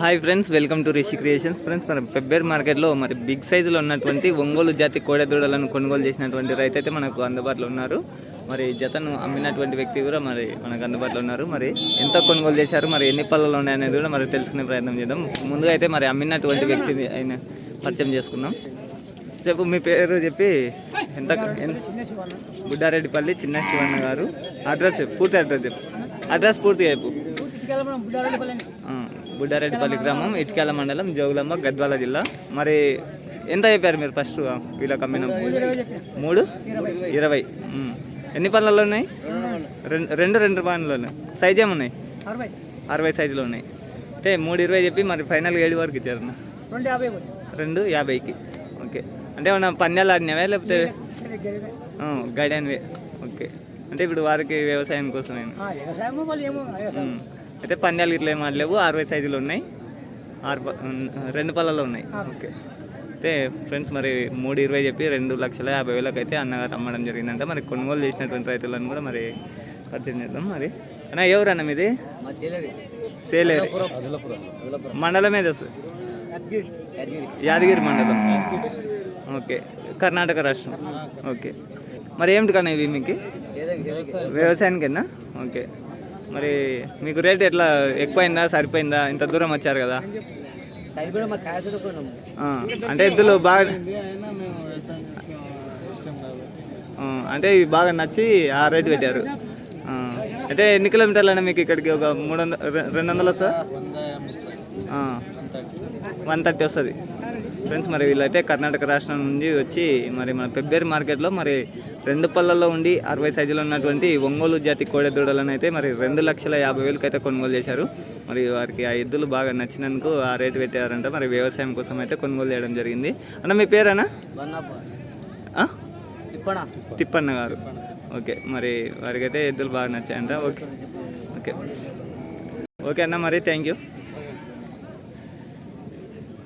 Hi friends welcome to Rishi creations friends మన పెబ్బేర్ మార్కెట్లో మరి బిగ్ సైజులో ఉన్నటువంటి ఒంగోలు జాతి కోడెదూడలను కొనుగోలు చేసినటువంటి రైతు అయితే మనకు అందుబాటులో ఉన్నారు. మరి జతను అమ్మినటువంటి వ్యక్తి కూడా మరి మనకు అందుబాటులో ఉన్నారు. మరి ఎంత కొనుగోలు చేశారు మరి ఎన్ని పళ్ళలు ఉన్నాయనేది కూడా మరి తెలుసుకునే ప్రయత్నం చేద్దాం. ముందుగా అయితే మరి అమ్మినటువంటి వ్యక్తిని ఆయన పరిచయం చేసుకుందాం. చెప్పు మీ పేరు చెప్పి ఎంత గుడ్డారెడ్డిపల్లి చిన్న శివన్న గారు. అడ్రస్ చెప్పు పూర్తి అడ్రస్ చెప్పు. అడ్రస్ పూర్తిగా చెప్పు. బుడ్డారెడ్డిపల్లి. గ్రామం ఇటుకాల మండలం జోగులమ్మ గద్వాల జిల్లా. మరి ఎంత చెప్పారు మీరు ఫస్ట్ వీళ్ళకి అమ్మిన మూడు ఇరవై. ఎన్ని పనులలో ఉన్నాయి? రెండు రెండు రెండు పనులు ఉన్నాయి. సైజ్ ఏమున్నాయి? అరవై. సైజులో ఉన్నాయి. అంటే మూడు ఇరవై చెప్పి మరి ఫైనల్ ఏడు వరకు ఇచ్చారు. రెండు యాభైకి. ఓకే. అంటే ఏమన్నా పందాలు ఆడినవే లేకపోతే? గైడన్వే ఓకే. అంటే ఇప్పుడు వారికి వ్యవసాయం కోసమే అయితే పందాలు ఇట్లా ఏం ఆడలేవు. అరవై సైజులు ఉన్నాయి. ఆరు రెండు పళ్ళలో ఉన్నాయి. ఓకే. అయితే ఫ్రెండ్స్ మరి మూడు ఇరవై చెప్పి రెండు లక్షల యాభై వేలకు అయితే అన్నగారు అమ్మడం జరిగిందంట. మరి కొనుగోలు చేసినటువంటి రైతులను కూడా మరి పరిచయం చేద్దాం మరి. అన్న ఎవరు అన్న మీది? సేలేరు మండలం ఏది యాదగిరి. మండలం. ఓకే. కర్ణాటక రాష్ట్రం. ఓకే. మరి ఏమిటి కన్నా ఇవి మీకు? వ్యవసాయానికేనా? ఓకే. మరి మీకు రేట్ ఎట్లా ఎక్కువైందా సరిపోయిందా? ఇంత దూరం వచ్చారు కదా. అంటే ఎద్దులు బాగా అంటే ఇవి బాగా నచ్చి ఆ రేటు పెట్టారు అయితే ఎన్ని కిలోమీటర్లు మీకు ఇక్కడికి ఒక మూడు వందల రెండు వందలు వస్తా వన్ థర్టీ వస్తుంది. ఫ్రెండ్స్ మరి వీళ్ళైతే కర్ణాటక రాష్ట్రం నుండి వచ్చి మరి మన పెబ్బేరు మార్కెట్లో మరి రెండు పళ్ళల్లో ఉండి అరవై సైజులో ఉన్నటువంటి ఒంగోలు జాతి కోడె దూడలను అయితే మరి రెండు లక్షల యాభై వేలకు అయితే కొనుగోలు చేశారు. మరి వారికి ఆ ఎద్దులు బాగా నచ్చినందుకు ఆ రేటు పెట్టారంట. మరి వ్యవసాయం కోసం అయితే కొనుగోలు చేయడం జరిగింది. అన్న మీ పేరేనా? తిప్పన్న గారు. ఓకే మరి వారికైతే ఎద్దులు బాగా నచ్చాయంట. ఓకే. ఓకే. ఓకే అన్న మరి థ్యాంక్ యూ.